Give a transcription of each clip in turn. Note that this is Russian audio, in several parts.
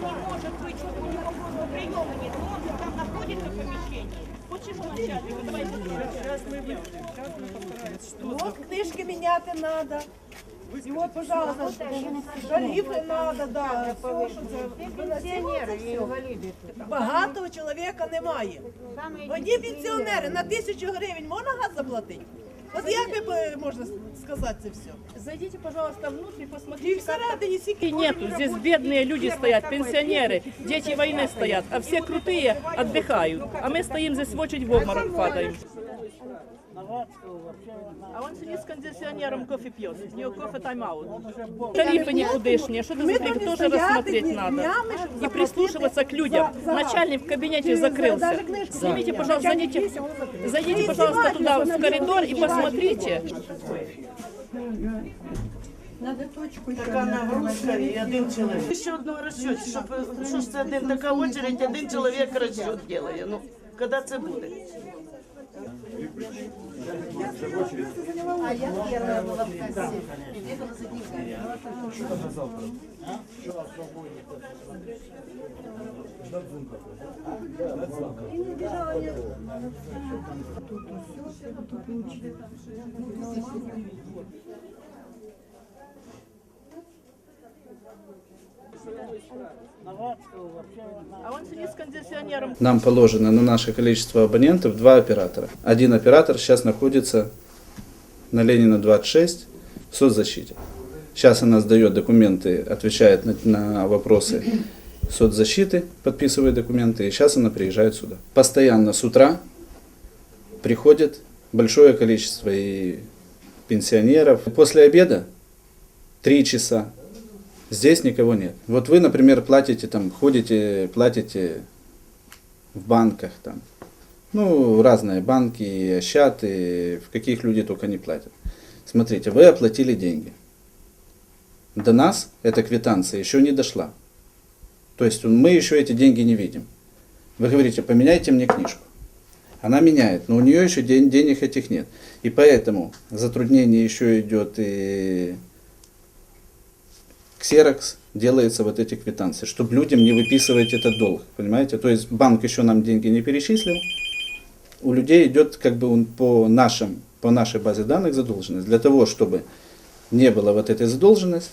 не может быть чудо приема нет. Он там находится в помещении. Почему начали? Вот сейчас мы. Сейчас мы вот книжки менять надо. И вот, пожалуйста, тарифы надо, да, пенсіонери і. Багатого чоловіка немає. Одні пенсіонери на тисячу гривень можна газ заплатити? От як ви е, можна сказати це все? Зайдите, пожалуйста, внутрь, І посмотрите. всередині сіки Нету, здесь бедные люди стоят, пенсионеры, дети войны стоят, а все крутые отдыхают. А мы стоим здесь в очередь в обморок падаем. А он сидит с кондиционером, кофе пьет. У него кофе тайм-аут. Тарифы никудышние, что Ми это за повинні тоже стояти рассмотреть дні- надо. днями, щоб И заплатити прислушиваться к людям. за- за газ. Начальник в кабинете Через, закрылся. даже книжку Снимите, не пожалуйста, Начальник зайдите, есть, а он закрылся. зайдите, Не пожалуйста, издевательство туда, в над коридор и людьми, посмотрите. Така нагрузка і один чоловік. Ще одного розчет, щоб що ж це один така очередь, один чоловік розчет робить. Ну, коли це буде? А он сидит с кондиционером, Нам положено на наше количество абонентов два оператора. Один оператор сейчас находится на Ленина 26 в соцзащите. Сейчас она сдает документы, отвечает на, на вопросы соцзащиты, подписывает документы, и сейчас она приезжает сюда. Постоянно с утра приходит большое количество и пенсионеров. После обеда три часа здесь никого нет. Вот вы, например, платите там, ходите, платите в банках там. Ну, разные банки, и в каких люди только не платят. Смотрите, вы оплатили деньги. До нас эта квитанция еще не дошла. То есть мы еще эти деньги не видим. Вы говорите, поменяйте мне книжку. Она меняет, но у нее еще ден- денег этих нет. И поэтому затруднение еще идет и ксерокс делается вот эти квитанции, чтобы людям не выписывать этот долг, понимаете? То есть банк еще нам деньги не перечислил, у людей идет как бы он по нашим, по нашей базе данных задолженность. Для того, чтобы не было вот этой задолженности,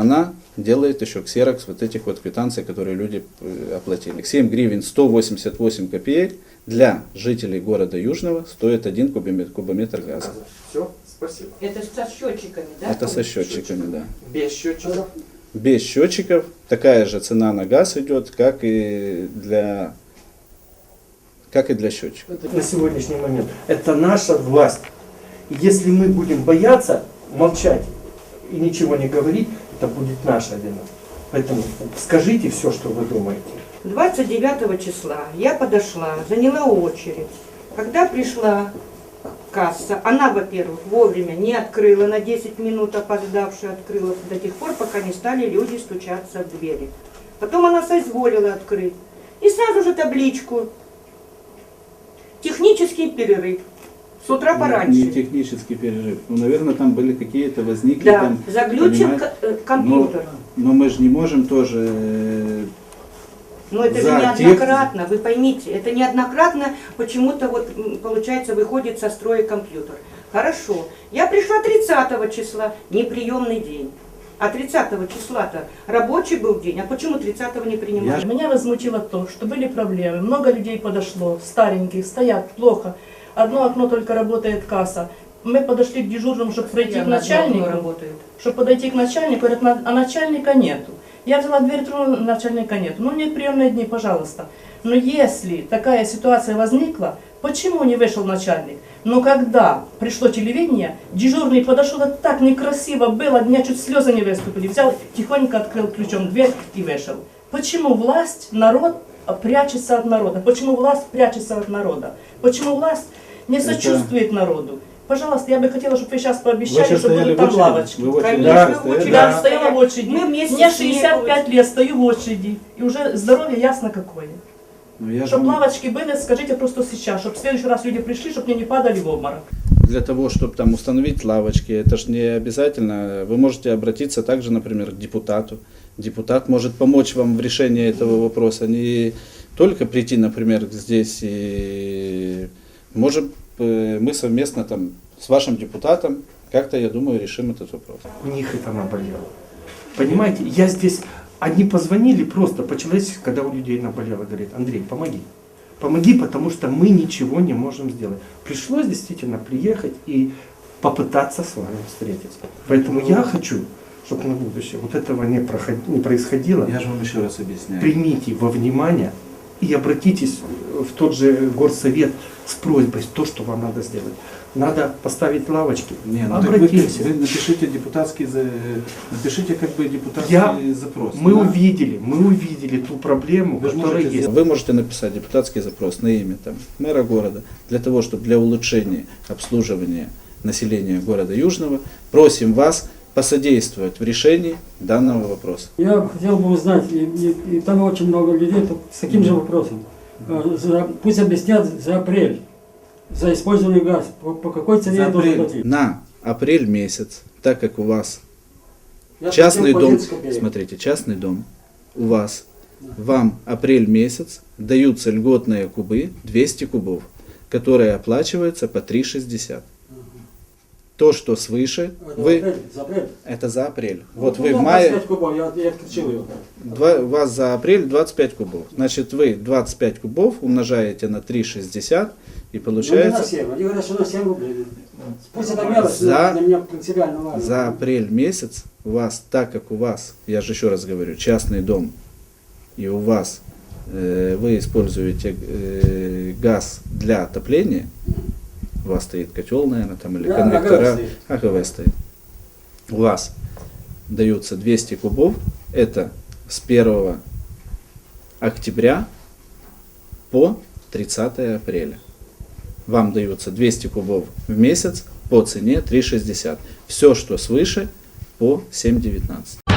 она делает еще ксерокс вот этих вот квитанций, которые люди э, оплатили. 7 гривен 188 копеек для жителей города Южного стоит 1 кубометр, кубометр газа. Все, спасибо. Это со счетчиками, да? Это со счетчиками, да. Без счетчиков. без счетчиков. Такая же цена на газ идет, как и для, как и для счетчиков. на сегодняшний момент. Это наша власть. Если мы будем бояться, молчать и ничего не говорить, это будет наша вина. Поэтому скажите все, что вы думаете. 29 числа я подошла, заняла очередь. Когда пришла касса, она, во-первых, вовремя не открыла, на 10 минут опоздавшая открыла, до тех пор, пока не стали люди стучаться в двери. Потом она соизволила открыть. И сразу же табличку. Технический перерыв. С утра пораньше. Не технический перерыв. Ну, наверное, там были какие-то возникли Да, там, заглючен э, компьютер. Но мы же не можем тоже э, Но это же неоднократно, вы поймите, это неоднократно почему-то вот получается выходит со строя компьютер. Хорошо, я пришла 30 числа, неприемный день. А 30 числа-то рабочий был день, а почему 30 не принимали? Меня возмутило то, что были проблемы. Много людей подошло, стареньких, стоят плохо. Одно окно только работает касса. Мы подошли к дежурному, чтобы пройти к начальнику. работает. Чтобы подойти к начальнику, говорят, «На- а начальника нету. Я взяла дверь, тронула, начальника нету. Ну, нет приемные дни, пожалуйста. Но если такая ситуация возникла, почему не вышел начальник? Но когда пришло телевидение, дежурный подошел, это так некрасиво было, меня чуть слезы не выступили. Взял, тихонько открыл ключом дверь и вышел. Почему власть, народ прячется от народа? Почему власть прячется от народа? Почему власть не Это- сочувствует народу? Пожалуйста, я бы хотела, чтобы вы сейчас Вы пообещали, сейчас что будут там лавочки. Вы в очереди Конечно, стояли? в очереди. Я Да. стояла в очереди. Мы вместе Мне с ней 65 лет, стою в очереди. И уже здоровье ясно какое. Ну, я Чтобы же- лавочки были, скажите просто сейчас, чтобы в следующий раз люди пришли, чтобы мне не падали в обморок. Для того, чтобы там установить лавочки, это же не обязательно. Вы можете обратиться также, например, к депутату, депутат может помочь вам в решении этого вопроса. Не только прийти, например, здесь и можем э, мы совместно там с вашим депутатом как-то, я думаю, решим этот вопрос. У них это наболело. Понимаете, я здесь, они позвонили просто по-человечески, когда у людей наболело, говорит, Андрей, помоги. Помоги, потому что мы ничего не можем сделать. Пришлось действительно приехать и попытаться с вами встретиться. Поэтому я хочу, чтобы на будущее вот этого не, проход- не происходило. Я же вам еще раз объясняю. Примите во внимание и обратитесь в тот же горсовет с просьбой, то, что вам надо сделать. Надо поставить лавочки. Не, ну так вы, вы напишите депутатский, напишите как бы депутатский Я- запрос. Мы на- увидели, мы увидели ту проблему, Вы, которая можете, есть. вы можете написать депутатский запрос на имя там, мэра города для того, чтобы для улучшения обслуживания населения города Южного просим вас посодействовать в решении данного вопроса. Я бы хотел бы узнать, и, и- и там очень много людей с таким же вопросом. Э, за- пусть объяснят за апрель, за использованный газ, по, по какой цене я должен платить. На апрель месяц, так как у вас Я частный дом, 11 копеек. смотрите, частный дом, у вас, вам апрель месяц даются льготные кубы, 200 кубов, которые оплачиваются по 3,60. То, что свыше, Это вы, апрель, за апрель. это за апрель. Вот Ну, вы в мае, 25 кубов, я, я отключил ее. два, у вас за апрель 25 кубов. Значит, вы 25 кубов умножаете на 3,60 и Ну, не на получается 7, они говорят, что на 7 рублей. Пусть это мелочь, За- для меня принципиально важно. за апрель месяц у вас, так как у вас, я же еще раз говорю, частный дом, и у вас э, вы используете э, газ для отопления, у вас стоит котел, наверное, там или конвектора. АГВ стоит. У вас даются 200 кубов, это с 1 октября по 30 апреля. Вам даются 200 кубов в месяц по цене 3,60. Все, что свыше, по 7,19.